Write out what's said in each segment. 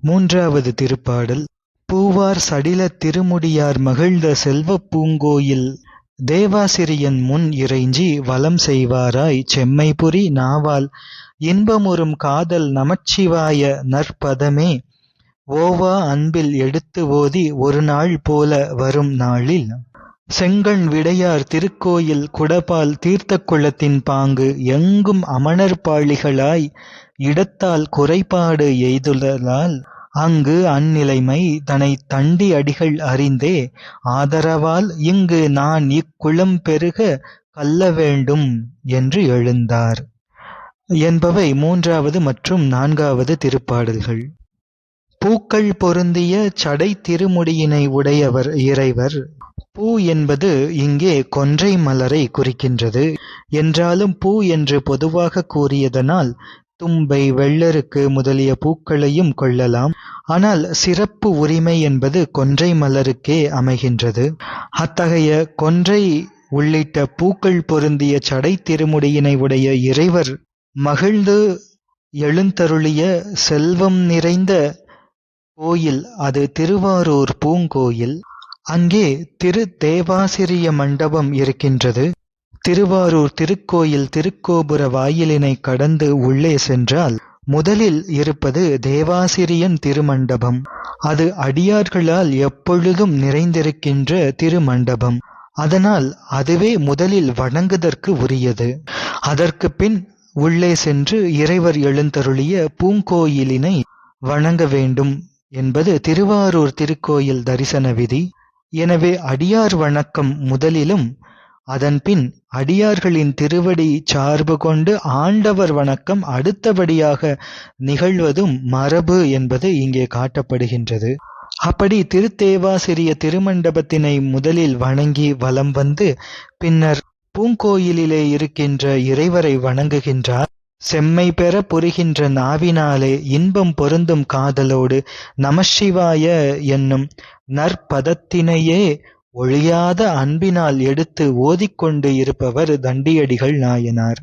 மூன்றாவது திருப்பாடல். பூவார் சடிலத் திருமுடியார் மகிழ்ந்த செல்வப் பூங்கோயில். தேவாசிரியன் முன் இறைஞ்சி வலம் செய்வாராய் செம்மைபுரி நாவால். இன்பமுறும் காதல் நமச்சிவாய நற்பதமே. ஓவா அன்பில் எடுத்து ஓதி ஒரு நாள் போல வரும் நாளில். செங்கண் விடையார் திருக்கோயில் குடபால் தீர்த்த குளத்தின் பாங்கு எங்கும் அமணர் பாளிகளாய் இடத்தால் குறைபாடு எய்துதலால் அங்கு அந்நிலைமை தனை தண்டி அடிகள் அறிந்தே ஆதரவால் இங்கு நான் இக்குளம் பெருக கல்ல வேண்டும் என்று எழுந்தார். என்பவை மூன்றாவது மற்றும் நான்காவது திருப்பாடல்கள். பூக்கள் பொருந்திய சடை திருமுடியினை உடையவர் இறைவர் பூ என்பது இங்கே கொன்றை மலரை குறிக்கின்றது. என்றாலும் பூ என்று பொதுவாக கூறியதனால் தும்பை வெள்ளருக்கு முதலிய பூக்களையும் கொள்ளலாம். ஆனால் சிறப்பு உரிமை என்பது கொன்றை மலருக்கே அமைகின்றது. அத்தகைய கொன்றை உள்ளிட்ட பூக்கள் பொருந்திய சடை திருமுடியினை உடைய இறைவர் மகிழ்ந்து எழுந்தருளிய செல்வம் நிறைந்த கோயில் அது திருவாரூர் பூங்கோயில். அங்கே திரு தேவாசிரிய மண்டபம் இருக்கின்றது. திருவாரூர் திருக்கோயில் திருக்கோபுர வாயிலினை கடந்து உள்ளே சென்றால் முதலில் இருப்பது தேவாசிரியன் திருமண்டபம். அது அடியார்களால் எப்பொழுதும் நிறைந்திருக்கின்ற திருமண்டபம். அதனால் அதுவே முதலில் வணங்குதற்கு உரியது. அதற்கு பின் உள்ளே சென்று இறைவர் எழுந்தருளிய பூங்கோயிலினை வணங்க வேண்டும் என்பது திருவாரூர் திருக்கோயில் தரிசன விதி. எனவே அடியார் வணக்கம் முதலிலும் அதன்பின் அடியார்களின் திருவடி சார்பு கொண்டு ஆண்டவர் வணக்கம் அடுத்தபடியாக நிகழ்வதும் மரபு என்பது இங்கே காட்டப்படுகின்றது. அப்படி திருத்தேவாசிரிய திருமண்டபத்தினை முதலில் வணங்கி வலம் வந்து பின்னர் பூங்கோயிலிலே இருக்கின்ற இறைவரை வணங்குகின்றார். செம்மை பெற புரிகின்ற நாவினாலே இன்பம் பொருந்தும் காதலோடு நமசிவாய என்னும் நற்பதத்தினையே ஒழியாத அன்பினால் எடுத்து ஓதிக்கொண்டு இருப்பவர் தண்டியடிகள் நாயனார்.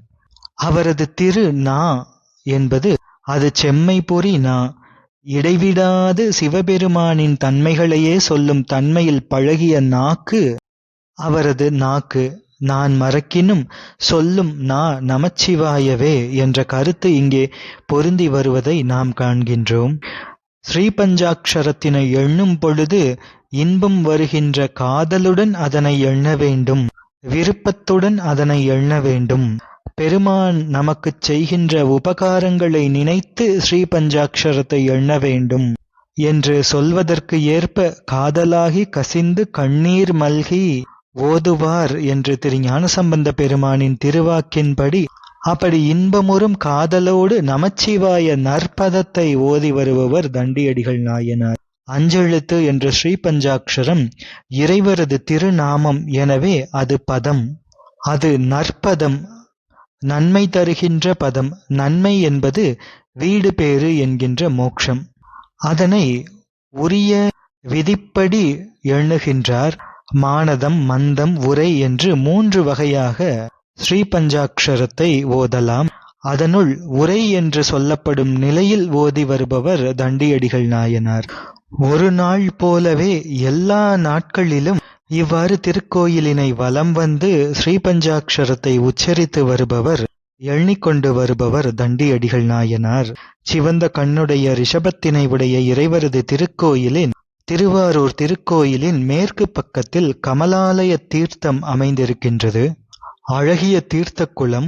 அவரது திரு நா என்பது அது செம்மை பொறி நா. இடைவிடாது சிவபெருமானின் தன்மைகளையே சொல்லும் தன்மையில் பழகிய நாக்கு அவரது நாக்கு. நான் மறக்கினும் சொல்லும் நா நமச்சிவாயவே என்ற கருத்து இங்கே பொருந்தி வருவதை நாம் காண்கின்றோம். ஸ்ரீபஞ்சாட்சரத்தினை எண்ணும் பொழுது இன்பம் வருகின்ற காதலுடன் அதனை எண்ண வேண்டும். விருப்பத்துடன் அதனை எண்ண வேண்டும். பெருமான் நமக்குச் செய்கின்ற உபகாரங்களை நினைத்து ஸ்ரீ பஞ்சாட்சரத்தை எண்ண வேண்டும் என்று சொல்வதற்கு ஏற்ப காதலாகி கசிந்து கண்ணீர் மல்கி ஓதுவார் என்று திரு ஞானசம்பந்த பெருமானின் திருவாக்கின்படி அப்படி இன்பமுறும் காதலோடு நமச்சிவாய நற்பதத்தை ஓதி வருபவர் தண்டியடிகள் நாயனார். அஞ்செழுத்து என்ற ஸ்ரீ பஞ்சாட்சரம் இறைவரது திருநாமம் எனவே அது பதம். அது நற்பதம் நன்மை தருகின்ற பதம். நன்மை என்பது வீடு பேறு என்கின்ற மோக்ஷம். அதனை உரிய விதிப்படி எண்ணுகின்றார். மானதம் மந்தம் உரை என்று மூன்று வகையாக ஸ்ரீபஞ்சாக்ஷரத்தை ஓதலாம். அதனுள் உரை என்று சொல்லப்படும் நிலையில் ஓதி வருபவர் தண்டியடிகள் நாயனார். ஒரு நாள் போலவே எல்லா நாட்களிலும் இவ்வாறு திருக்கோயிலினை வலம் வந்து ஸ்ரீபஞ்சாட்சரத்தை உச்சரித்து வருபவர் எண்ணிக்கொண்டு வருபவர் தண்டியடிகள் நாயனார். சிவந்த கண்ணுடைய ரிஷபத்தினை உடைய இறைவரது திருக்கோயிலின் திருவாரூர் திருக்கோயிலின் மேற்கு பக்கத்தில் கமலாலய தீர்த்தம் அமைந்திருக்கின்றது. அழகிய தீர்த்த குளம்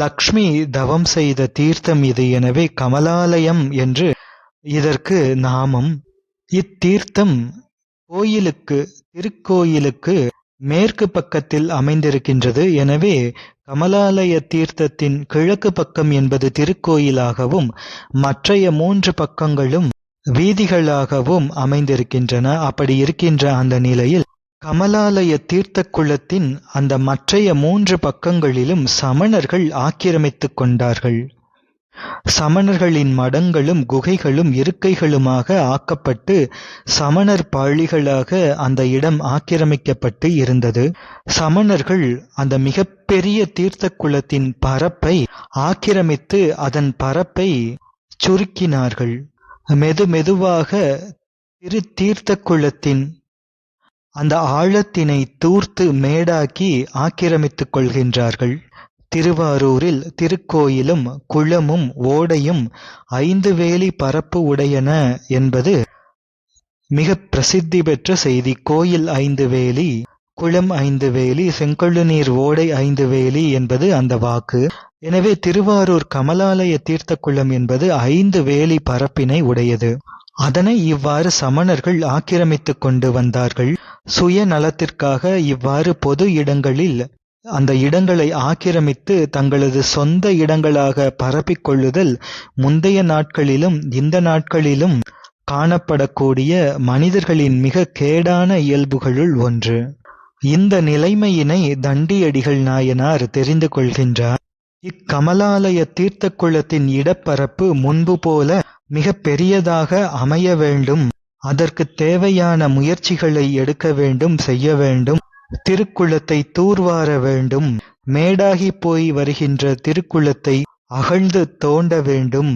லக்ஷ்மி தவம் செய்த தீர்த்தம் இது எனவே கமலாலயம் என்று இதற்கு நாமம். இத்தீர்த்தம் கோயிலுக்கு திருக்கோயிலுக்கு மேற்கு பக்கத்தில் அமைந்திருக்கின்றது. எனவே கமலாலய தீர்த்தத்தின் கிழக்கு பக்கம் என்பது திருக்கோயிலாகவும் மற்றைய மூன்று பக்கங்களும் வீதிகளாகவும் அமைந்திருக்கின்றன. அப்படி இருக்கின்ற அந்த நிலையில் கமலாலய தீர்த்த குளத்தின் அந்த மற்றைய மூன்று பக்கங்களிலும் சமணர்கள் ஆக்கிரமித்துக் கொண்டார்கள். சமணர்களின் மடங்களும் குகைகளும் இருக்கைகளுமாக ஆக்கப்பட்டு சமணர் பாழிகளாக அந்த இடம் ஆக்கிரமிக்கப்பட்டு இருந்தது. சமணர்கள் அந்த மிகப்பெரிய தீர்த்த குளத்தின் பரப்பை ஆக்கிரமித்து அதன் பரப்பை சுருக்கினார்கள். மெது மெதுவாக திரு தீர்த்த குளத்தின் அந்த ஆழத்தினை தூர்த்து மேடாக்கி ஆக்கிரமித்துக் கொள்கின்றார்கள். திருவாரூரில் திருக்கோயிலும் குளமும் ஓடையும் ஐந்து வேலி பரப்பு உடையன என்பது மிக பிரசித்தி பெற்ற செய்தி. கோயில் ஐந்து வேலி குளம் ஐந்து வேலி செங்கொள்ளு ஓடை ஐந்து வேலி என்பது அந்த வாக்கு. எனவே திருவாரூர் கமலாலய தீர்த்த குளம் என்பது ஐந்து வேலி பரப்பினை உடையது. அதனை இவ்வாறு சமணர்கள் ஆக்கிரமித்துக் கொண்டு வந்தார்கள். சுயநலத்திற்காக இவ்வாறு பொது இடங்களில் அந்த இடங்களை ஆக்கிரமித்து தங்களது சொந்த இடங்களாக பரப்பிக் கொள்ளுதல் முந்தைய நாட்களிலும் இந்த நாட்களிலும் காணப்படக்கூடிய மனிதர்களின் மிக கேடான இயல்புகளுள் ஒன்று. இந்த நிலைமையினை தண்டியடிகள் நாயனார் தெரிந்து கொள்கின்றார். இக்கமலாலய தீர்த்த குளத்தின் இடப்பரப்பு முன்பு போல மிக பெரியதாக அமைய வேண்டும். அதற்கு தேவையான முயற்சிகளை எடுக்க வேண்டும் செய்ய வேண்டும். திருக்குளத்தை தூர்வார வேண்டும். மேடாகி போய் வருகின்ற திருக்குளத்தை அகழ்ந்து தோண்ட வேண்டும்.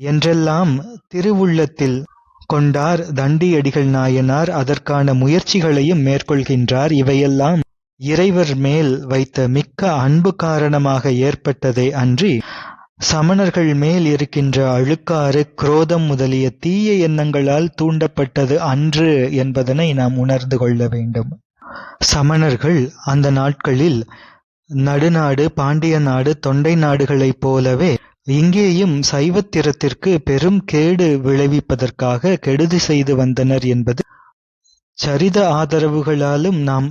என்றெல்லாம் திருவுள்ளத்தில் கொண்டார் தண்டியடிகள் நாயனார். அதற்கான முயற்சிகளையும் மேற்கொள்கின்றார். இவையெல்லாம் இறைவர் மேல் வைத்த மிக்க அன்பு காரணமாக ஏற்பட்டதே அன்றி சமணர்கள் மேல் இருக்கின்ற அழுக்காறு குரோதம் முதலிய தீய எண்ணங்களால் தூண்டப்பட்டது அன்று என்பதனை நாம் உணர்ந்து கொள்ள வேண்டும். சமணர்கள் அந்த நாட்களில் நடுநாடு பாண்டிய நாடு தொண்டை நாடுகளைப் போலவே இங்கேயும் சைவத்திரத்திற்கு பெரும் கேடு விளைவிப்பதற்காக கெடுதி செய்து வந்தனர் என்பது சரித ஆதரவுகளாலும் நாம்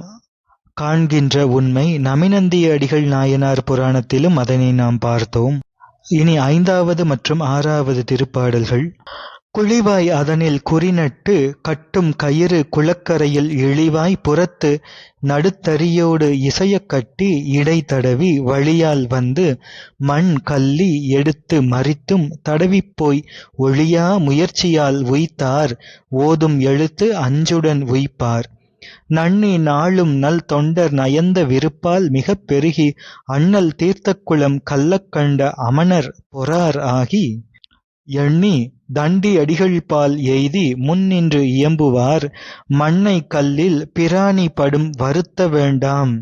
காண்கின்ற உண்மை. நமிநந்திய அடிகள் நாயனார் புராணத்திலும் அதனை நாம் பார்த்தோம். இனி ஐந்தாவது மற்றும் ஆறாவது திருப்பாடல்கள். குழிவாய் அதனில் குறிநட்டு கட்டும் கயிறு குளக்கரையில் இழிவாய் புறத்து நடுத்தறியோடு இசையக் கட்டி இடை தடவி வழியால் வந்து மண் கல்லி எடுத்து மறித்தும் தடவிப்போய் ஒழியா முயற்சியால் உய்த்தார். ஓதும் எழுத்து அஞ்சுடன் உய்ப்பார். நன்னி நாளும் நல் தொண்டர் நயந்த விருப்பால் மிகப் பெருகி அண்ணல் தீர்த்தக்குளம் கள்ளக்கண்ட அமணர் பொறார் ஆகி எண்ணி தண்டி அடிகள்பால் எய்தி முன்னின்று இயம்புவார் மண்ணை கல்லில் பிராணி படும் வருத்த வேண்டாம்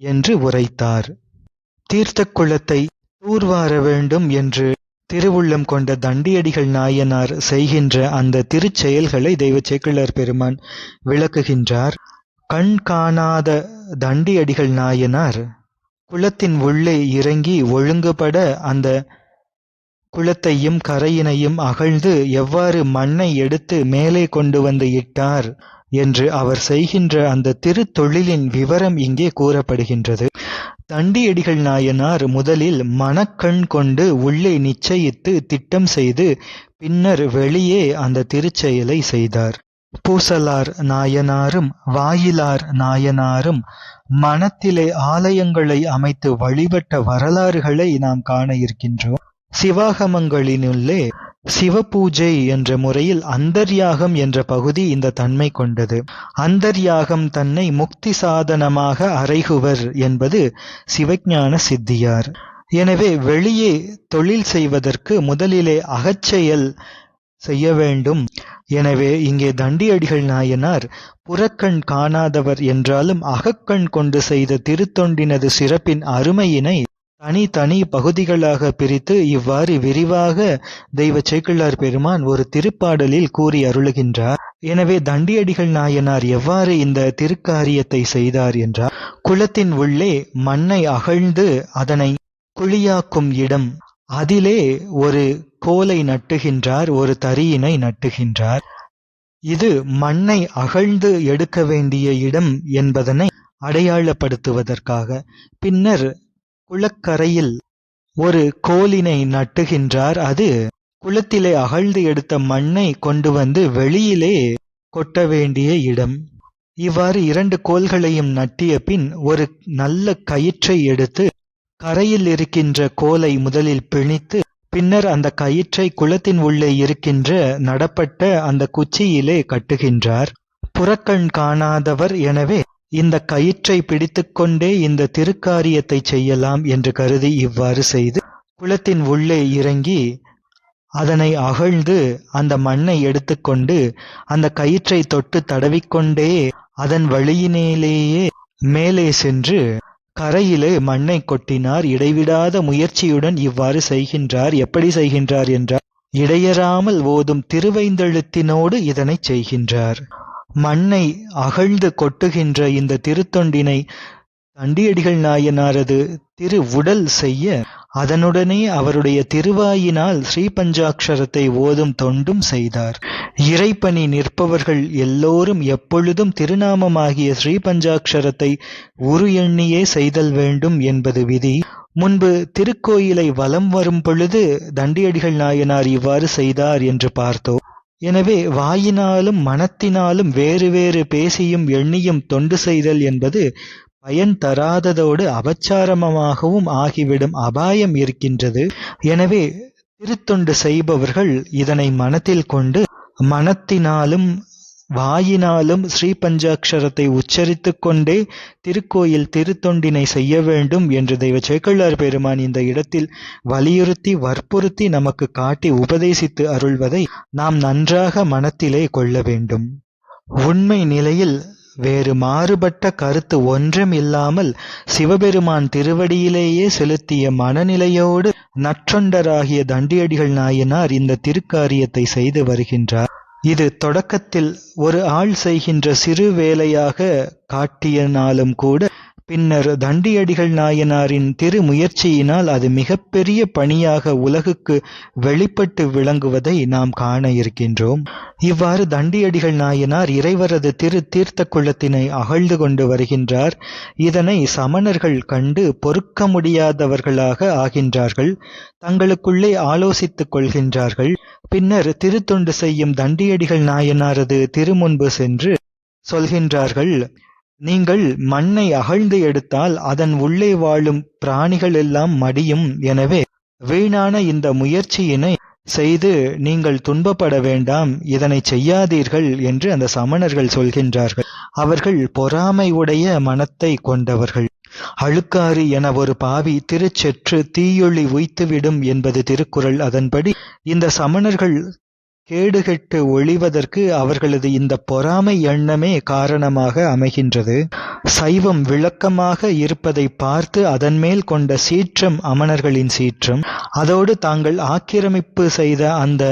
என்று உரைத்தார். தீர்த்தக்குளத்தை தூர்வார வேண்டும் என்று திருவுள்ளம் கொண்ட தண்டியடிகள் நாயனார் செய்கின்ற அந்த திருச்செயல்களை தெய்வ சேக்கிழார் பெருமான் விளக்குகின்றார். கண் காணாத தண்டியடிகள் நாயனார் குளத்தின் உள்ளே இறங்கி ஒழுங்குபட அந்த குளத்தையும் கரையினையும் அகழ்ந்து எவ்வாறு மண்ணை எடுத்து மேலே கொண்டு வந்து இட்டார் என்று அவர் செய்கின்ற அந்த திருத்தொழிலின் விவரம் இங்கே கூறப்படுகின்றது. தண்டியடிகள் நாயனார் முதலில் மனக்கண் கொண்டு உள்ளே நிச்சயித்து திட்டம் செய்து பின்னர் வெளியே அந்த திருச்செயலை செய்தார். பூசலார் நாயனாரும் வாயிலார் நாயனாரும் மனத்திலே ஆலயங்களை அமைத்து வழிபட்ட வரலாறுகளை நாம் காண இருக்கின்றோம். சிவாகமங்களினுள்ளே சிவபூஜை என்ற முறையில் அந்தர்யாகம் என்ற பகுதி இந்த தன்மை கொண்டது. அந்தர்யாகம் தன்னை முக்தி சாதனமாக அறைகுவர் என்பது சிவஞான சித்தியார். எனவே வெளியே தொழில் செய்வதற்கு முதலிலே அகச்செயல் செய்ய வேண்டும். எனவே இங்கே தண்டியடிகள் நாயனார் புறக்கண் காணாதவர் என்றாலும் அகக்கண் கொண்டு செய்த திருத்தொண்டினது சிறப்பின் அருமையினை தனி தனி பகுதிகளாக பிரித்து இவ்வாறு விரிவாக தெய்வ சேக்கிழார் பெருமான் ஒரு திருப்பாடலில் கூறி அருளுகின்றார். எனவே தண்டியடிகள் நாயனார் எவ்வாறு இந்த திருக்காரியத்தை செய்தார் என்றார். குளத்தின் உள்ளே மண்ணை அகழ்ந்து அதனை குழியாக்கும் இடம் அதிலே ஒரு கோலை நட்டுகின்றார் ஒரு தரியினை நட்டுகின்றார். இது மண்ணை அகழ்ந்து எடுக்க வேண்டிய இடம் என்பதனை அடையாளப்படுத்துவதற்காக. பின்னர் குளக்கரையில் ஒரு கோலினை நட்டுகின்றார். அது குளத்திலே அகழ்ந்து எடுத்த மண்ணை கொண்டு வந்து வெளியிலே கொட்ட வேண்டிய இடம். இவ்வாறு இரண்டு கோல்களையும் நட்டிய பின் ஒரு நல்ல கயிற்றை எடுத்து கரையில் இருக்கின்ற கோலை முதலில் பிணித்து பின்னர் அந்த கயிற்றை குளத்தின் உள்ளே இருக்கின்ற நடப்பட்ட அந்த குச்சியிலே கட்டுகின்றார். புறக்கண் காணாதவர் எனவே இந்த கயிற்றை பிடித்துக்கொண்டே இந்த திருக்காரியத்தை செய்யலாம் என்று கருதி இவ்வாறு செய்து குளத்தின் உள்ளே இறங்கி அதனை அகழ்ந்து அந்த மண்ணை எடுத்துக்கொண்டு அந்த கயிற்றை தொட்டு தடவிக்கொண்டே அதன் வழியினேலேயே மேலே சென்று கரையிலே மண்ணை கொட்டினார். இடைவிடாத முயற்சியுடன் இவ்வாறு செய்கின்றார். எப்படி செய்கின்றார் என்றார் இடையறாமல் ஓதும் திருவைந்தெழுத்தினோடு இதனை செய்கின்றார். மண்ணை அகழ்ந்து கொட்டுகின்ற இந்த திருத்தொண்டினை தண்டியடிகள் நாயனாரது திரு உடல் செய்ய அதனுடனே அவருடைய திருவாயினால் ஸ்ரீபஞ்சாட்சரத்தை ஓதும் தொண்டும் செய்தார். இறைப்பணி நிற்பவர்கள் எல்லோரும் எப்பொழுதும் திருநாமமாகிய ஸ்ரீபஞ்சாட்சரத்தை உரு எண்ணியே செய்தல் வேண்டும் என்பது விதி. முன்பு திருக்கோயிலை வலம் வரும் பொழுது தண்டியடிகள் நாயனார் இவ்வாறு செய்தார் என்று பார்த்தோம். எனவே வாயினாலும் மனத்தினாலும் வேறு வேறு பேசியும் எண்ணியும் தொண்டு செய்தல் என்பது பயன் தராததோடு அபச்சாரமாகவும் ஆகிவிடும் அபாயம் இருக்கின்றது. எனவே திருத்தொண்டு செய்பவர்கள் இதனை மனத்தில் கொண்டு மனத்தினாலும் வாயினாலும் ஸ்ரீபஞ்சாட்சரத்தை உச்சரித்துக் கொண்டே திருக்கோயில் திருத்தொண்டினை செய்ய வேண்டும் என்று தெய்வ சேக்கள்ளார் பெருமான் இந்த இடத்தில் வலியுறுத்தி வற்புறுத்தி நமக்கு காட்டி உபதேசித்து அருள்வதை நாம் நன்றாக மனத்திலே கொள்ள வேண்டும். உண்மை நிலையில் வேறு மாறுபட்ட கருத்து ஒன்றும் இல்லாமல் சிவபெருமான் திருவடியிலேயே செலுத்திய மனநிலையோடு நற்றொண்டராகிய தண்டியடிகள் நாயனார் இந்த திருக்காரியத்தை செய்து வருகின்றார். இது தொடக்கத்தில் ஒரு ஆள் செய்கின்ற சிறு வேலையாக காட்டியனாலும் கூட பின்னர் தண்டியடிகள் நாயனாரின் திரு முயற்சியினால் அது மிகப்பெரிய பணியாக உலகுக்கு வெளிப்பட்டு விளங்குவதை நாம் காண இருக்கின்றோம். இவ்வாறு தண்டியடிகள் நாயனார் இறைவரது திரு தீர்த்த குளத்தினை அகழ்ந்து கொண்டு வருகின்றார். இதனை சமணர்கள் கண்டு பொறுக்க முடியாதவர்களாக ஆகின்றார்கள். தங்களுக்குள்ளே ஆலோசித்துக் கொள்கின்றார்கள். பின்னர் திருத்தொண்டு செய்யும் தண்டியடிகள் நாயனாரது திருமுன்பு சென்று சொல்கின்றார்கள். நீங்கள் மண்ணை அகழ்ந்து எடுத்தால் அதன் உள்ளே வாழும் பிராணிகள் எல்லாம் மடியும். எனவே வீணான இந்த முயற்சியினை செய்து நீங்கள் துன்பப்பட வேண்டாம். இதனை செய்யாதீர்கள் என்று அந்த சமணர்கள் சொல்கின்றார்கள். அவர்கள் பொறாமை உடைய மனத்தை கொண்டவர்கள். அழுக்காறு என ஒரு பாவி திருச்செற்று தீயொளி உய்த்துவிடும் என்பது திருக்குறள். அதன்படி இந்த சமணர்கள் கேடுகெட்டு ஒழிவதற்கு அவர்களது இந்த பொறாமை எண்ணமே காரணமாக அமைகின்றது. சைவம் விளக்கமாக இருப்பதை பார்த்து அதன்மேல் கொண்ட சீற்றம் அமணர்களின் சீற்றம். அதோடு தாங்கள் ஆக்கிரமிப்பு செய்த அந்த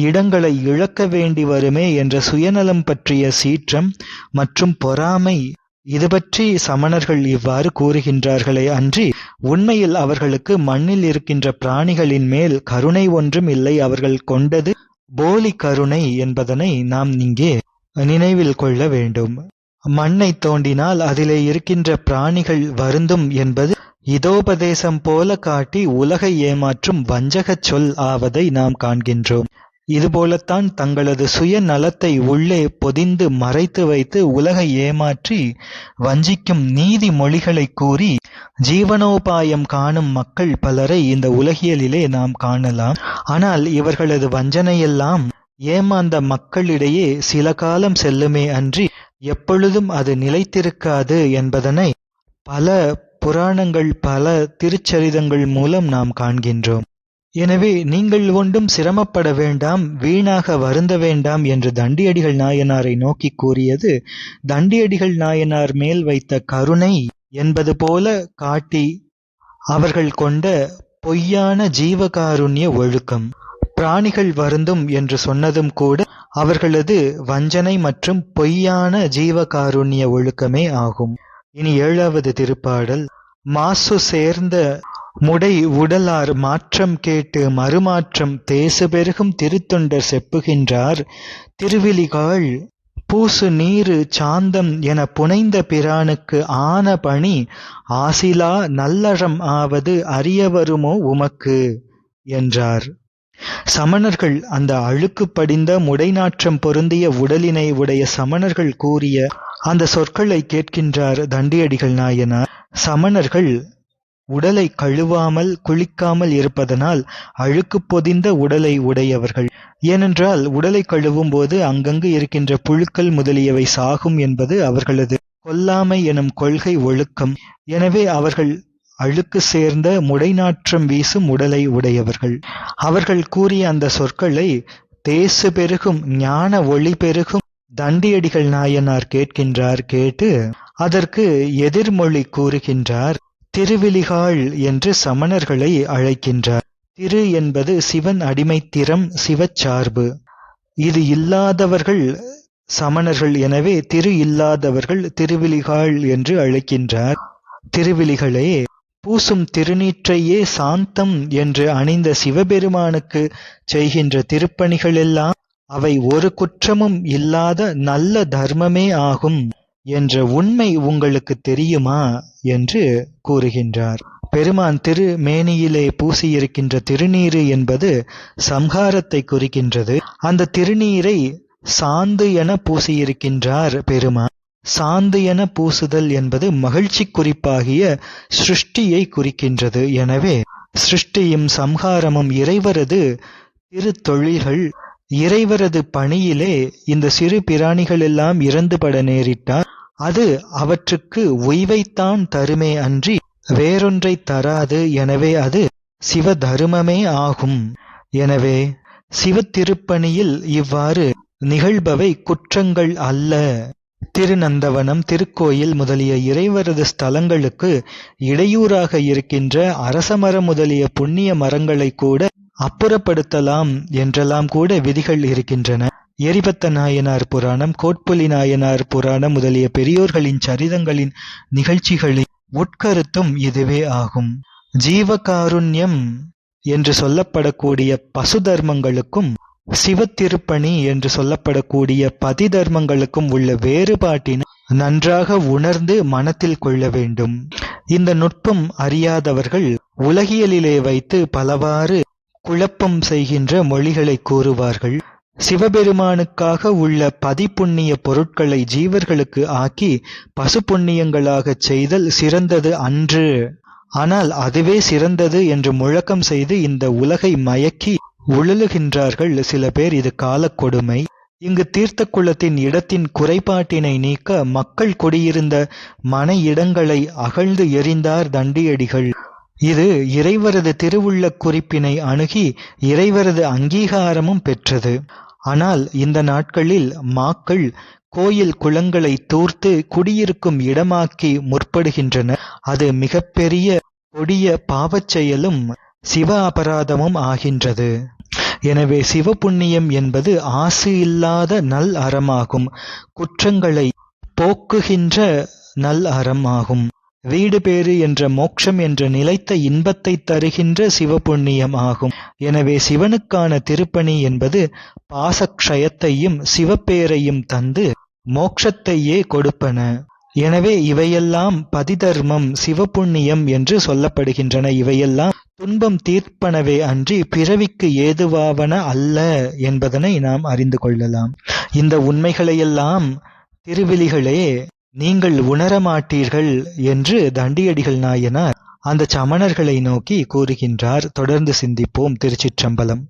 இடங்களை இழக்க வேண்டி வருமே என்ற சுயநலம் பற்றிய சீற்றம் மற்றும் பொறாமை இது பற்றி சமணர்கள் இவ்வாறு கூறுகின்றார்களே அன்றி உண்மையில் அவர்களுக்கு மண்ணில் இருக்கின்ற பிராணிகளின் மேல் கருணை ஒன்றும் இல்லை அவர்கள் கொண்டது போலி கருணை என்பதனை நாம் இங்கே நினைவில் கொள்ள வேண்டும். மண்ணை தோண்டினால் அதிலே இருக்கின்ற பிராணிகள் வருந்தும் என்பது இதோபதேசம் போல காட்டி உலகை ஏமாற்றும் வஞ்சகச் சொல் ஆவதை நாம் காண்கின்றோம். இதுபோலத்தான் தங்களது சுய நலத்தை உள்ளே பொதிந்து மறைத்து வைத்து உலகை ஏமாற்றி வஞ்சிக்கும் நீதி மொழிகளை கூறி ஜீவனோபாயம் காணும் மக்கள் பலரை இந்த உலகியலிலே நாம் காணலாம். ஆனால் இவர்களது வஞ்சனையெல்லாம் ஏமாந்த மக்களிடையே சில காலம் செல்லுமே அன்றி எப்பொழுதும் அது நிலைத்திருக்காது என்பதனை பல புராணங்கள் பல திருச்சரிதங்கள் மூலம் நாம் காண்கின்றோம். எனவே நீங்கள் ஒன்றும் சிரமப்பட வேண்டாம் வீணாக வருந்த வேண்டாம் என்று தண்டியடிகள் நாயனாரை நோக்கி கூறியது தண்டியடிகள் நாயனார் மேல் வைத்த கருணை என்பது போல காட்டி அவர்கள் கொண்ட பொய்யான ஜீவகாருண்ய ஒழுக்கம். பிராணிகள் வருந்தும் என்று சொன்னதும் கூட அவர்களது வஞ்சனை மற்றும் பொய்யான ஜீவகாருண்ய ஒழுக்கமே ஆகும். இனி ஏழாவது திருப்பாடல் மாசு சேர்ந்த முடை உடலார் மாற்றம் கேட்டு மறுமாற்றம் தேசு பெருகும் திருத்தொண்டர் செப்புகின்றார். திருவிழிகாள் பூசு நீரு சாந்தம் என புனைந்த பிரானுக்கு ஆன பணி ஆசிலா நல்லறம் ஆவது அறியவருமோ உமக்கு? என்றார். சமணர்கள் அந்த அழுக்கு படிந்த முடைநாற்றம் பொருந்திய உடலினை உடைய சமணர்கள் கூறிய அந்த சொற்களை கேட்கின்றார் தண்டியடிகள் நாயனார். சமணர்கள் உடலை கழுவாமல் குளிக்காமல் இருப்பதனால் அழுக்கு பொதிந்த உடலை உடையவர்கள். ஏனென்றால் உடலை கழுவும் போது அங்கங்கு இருக்கின்ற புழுக்கள் முதலியவை சாகும் என்பது அவர்களது கொல்லாமை எனும் கொள்கை ஒழுக்கம். எனவே அவர்கள் அழுக்கு சேர்ந்த முடைநாற்றம் வீசும் உடலை உடையவர்கள். அவர்கள் கூறிய அந்த சொற்களை தேசு பெருகும் ஞான ஒளி பெருகும் தண்டியடிகள் நாயனார் கேட்கின்றார் கேட்டு அதற்கு எதிர்மொழி கூறுகின்றார். திருவிழிகாள் என்று சமணர்களை அழைக்கின்றார். திரு என்பது சிவன் அடிமைத்திறம் சிவச்சார்பு இது இல்லாதவர்கள் சமணர்கள். எனவே திரு இல்லாதவர்கள் திருவிழிகாள் என்று அழைக்கின்றார். திருவிழிகளே பூசும் திருநீற்றையே சாந்தம் என்று அணிந்த சிவபெருமானுக்கு செய்கின்ற திருப்பணிகளெல்லாம் அவை ஒரு குற்றமும் இல்லாத நல்ல தர்மமே ஆகும். என்ற உண்மை உங்களுக்கு தெரியுமா? என்று கூறுகின்றார். பெருமான் திரு மேனியிலே பூசியிருக்கின்ற திருநீரு என்பது சம்ஹாரத்தை குறிக்கின்றது. அந்த திருநீரை சாந்து என பூசியிருக்கின்றார் பெருமான். சாந்து என பூசுதல் என்பது மகிழ்ச்சி குறிப்பாகிய சிருஷ்டியை குறிக்கின்றது. எனவே சிருஷ்டியும் சம்ஹாரமும் இறைவரது திரு தொழில்கள் இறைவரது பணியிலே இந்த சிறு பிராணிகள் எல்லாம் இறந்துபட நேரிட்டால் அது அவற்றுக்கு உய்வைத்தான் தருமே அன்றி வேறொன்றை தராது. எனவே அது சிவ தருமமே ஆகும். எனவே சிவத்திருப்பணியில் இவ்வாறு நிகழ்பவை குற்றங்கள் அல்ல. திருநந்தவனம் திருக்கோயில் முதலிய இறைவரது ஸ்தலங்களுக்கு இடையூறாக இருக்கின்ற அரசமரம் முதலிய புண்ணிய மரங்களை கூட அப்புறப்படுத்தலாம் என்றெல்லாம் கூட விதிகள் இருக்கின்றன. எரிபத்த நாயனார் புராணம் கோட்புலி நாயனார் புராணம் முதலிய பெரியோர்களின் சரிதங்களின் நிகழ்ச்சிகளின் உட்கருத்தும் இதுவே ஆகும். ஜீவகாருண்யம் என்று சொல்லப்படக்கூடிய பசு தர்மங்களுக்கும் சிவத்திருப்பணி என்று சொல்லப்படக்கூடிய பதி தர்மங்களுக்கும் உள்ள வேறுபாட்டினை நன்றாக உணர்ந்து மனத்தில் கொள்ள வேண்டும். இந்த நுட்பம் அறியாதவர்கள் உலகியலிலே வைத்து பலவாறு குழப்பம் செய்கின்ற மொழிகளை கூறுவார்கள். சிவபெருமானுக்காக உள்ள பதிப்புண்ணிய பொருட்களை ஜீவர்களுக்கு ஆக்கி பசுப்புண்ணியங்களாகச் செய்தல் சிறந்தது அன்று. ஆனால் அதுவே சிறந்தது என்று முழக்கம் செய்து இந்த உலகை மயக்கி உழலுகின்றார்கள் சில பேர் இது காலக் கொடுமை. இங்கு தீர்த்த குளத்தின் இடத்தின் குறைபாட்டினை நீக்க மக்கள் குடியிருந்த மன இடங்களை அகழ்ந்து எறிந்தார் தண்டியடிகள். இது இறைவரது திருவுள்ள குறிப்பினை அணுகி இறைவரது அங்கீகாரமும் பெற்றது. ஆனால் இந்த நாட்களில் மாக்கள் கோயில் குளங்களை தூர்த்து குடியிருக்கும் இடமாக்கி முற்படுகின்றனர். அது மிகப்பெரிய கொடிய பாவச் செயலும் சிவ அபராதமும் ஆகின்றது. எனவே சிவபுண்ணியம் என்பது ஆசு இல்லாத நல் அறமாகும். குற்றங்களை போக்குகின்ற நல் அறம் ஆகும் வீடு பேறு என்ற மோட்சம் என்ற நிலைத்த இன்பத்தை தருகின்ற சிவபுண்ணியம் ஆகும். எனவே சிவனுக்கான திருப்பணி என்பது பாசக்ஷயத்தையும் சிவப்பேரையும் தந்து மோட்சத்தையே கொடுப்பன. எனவே இவையெல்லாம் பதிதர்மம் சிவபுண்ணியம் என்று சொல்லப்படுகின்றன. இவையெல்லாம் துன்பம் தீர்ப்பனவே அன்றி பிறவிக்கு ஏதுவாவன அல்ல என்பதனை நாம் அறிந்து கொள்ளலாம். இந்த உண்மைகளையெல்லாம் திருவிழிகளே நீங்கள் உணரமாட்டீர்கள் என்று தண்டியடிகள் நாயனார் அந்த சமணர்களை நோக்கி கூறுகின்றார். தொடர்ந்து சிந்திப்போம் திருச்சிற்றம்பலம்.